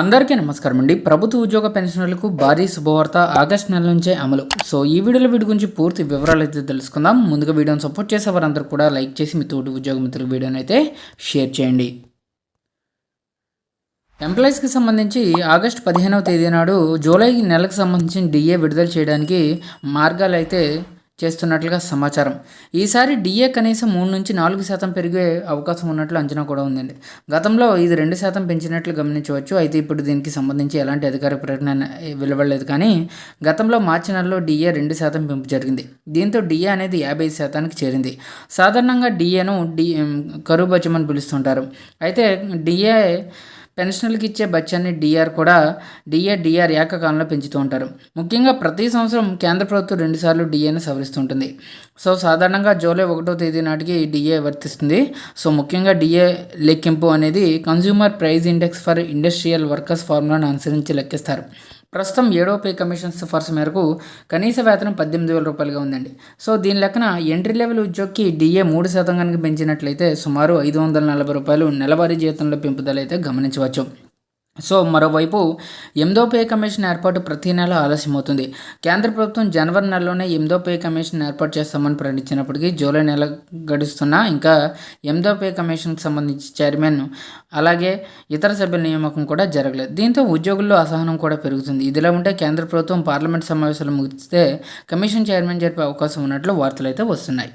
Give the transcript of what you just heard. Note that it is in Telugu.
అందరికీ నమస్కారం అండి. ప్రభుత్వ ఉద్యోగ పెన్షనర్లకు భారీ శుభవార్త ఆగస్ట్ నెల నుంచే అమలు. సో ఈ వీడియోలో వీటి గురించి పూర్తి వివరాలు అయితే తెలుసుకుందాం. ముందుగా వీడియోని సపోర్ట్ చేసే వారందరూ కూడా లైక్ చేసి మీ తోటి ఉద్యోగ మిత్రుల వీడియోని అయితే షేర్ చేయండి. ఎంప్లాయీస్కి సంబంధించి ఆగస్టు పదిహేనవ తేదీ నాడు జూలై నెలకు సంబంధించిన డిఏ విడుదల చేయడానికి మార్గాలు అయితే చేస్తున్నట్లుగా సమాచారం. ఈసారి డిఏ కనీసం మూడు నుంచి నాలుగు శాతం పెరిగే అవకాశం ఉన్నట్లు అంచనా కూడా ఉందండి. గతంలో ఇది రెండు శాతం పెంచినట్లు గమనించవచ్చు. అయితే ఇప్పుడు దీనికి సంబంధించి ఎలాంటి అధికార ప్రకటన వెలువడలేదు. కానీ గతంలో మార్చి నెలలో డిఏ రెండు శాతం పెంపు జరిగింది. దీంతో డిఏ అనేది యాభై శాతానికి చేరింది. సాధారణంగా డిఏను డి కరువు బచ్చం పిలుస్తుంటారు. అయితే డిఏ పెన్షనర్లకు ఇచ్చే బత్యాన్ని డిఆర్ కూడా డిఏ డిఆర్ ఏకకాలంలో పెంచుతూ ఉంటారు. ముఖ్యంగా ప్రతి సంవత్సరం కేంద్ర ప్రభుత్వం రెండుసార్లు డిఏని సవరిస్తుంటుంది. సో సాధారణంగా జూలై ఒకటో తేదీ నాటికి డిఏ వర్తిస్తుంది. సో ముఖ్యంగా డిఏ లెక్కింపు అనేది consumer price index for industrial workers ఫార్ములాను అనుసరించి లెక్కిస్తారు. ప్రస్తుతం ఏడో పే కమిషన్ సిఫార్సు మేరకు కనీస వేతనం పద్దెనిమిది వేల రూపాయలుగా ఉందండి. సో దీని లెక్కన ఎంట్రీ లెవెల్ ఉద్యోగికి డిఏ మూడు శాతం కనుక పెంచినట్లయితే సుమారు ఐదు వందల నలభై రూపాయలు నెలవారీ జీతంలో పెంపుదల అయితే గమనించవచ్చు. సో మరోవైపు ఎనిమిదో పే కమిషన్ ఏర్పాటు ప్రతి నెల ఆలస్యమవుతుంది. కేంద్ర ప్రభుత్వం జనవరి నెలలోనే ఎనిమిదో పే కమిషన్ ఏర్పాటు చేస్తామని ప్రకటించినప్పటికీ జూలై నెల గడుస్తున్నా ఇంకా ఎనిమిదో పే కమిషన్కి సంబంధించి చైర్మన్ అలాగే ఇతర సభ్యుల నియామకం కూడా జరగలేదు. దీంతో ఉద్యోగుల్లో అసహనం కూడా పెరుగుతుంది. ఇదిలా ఉంటే కేంద్ర ప్రభుత్వం పార్లమెంట్ సమావేశాలు ముగిస్తే కమిషన్ చైర్మన్ జరిపే అవకాశం ఉన్నట్లు వార్తలు అయితే వస్తున్నాయి.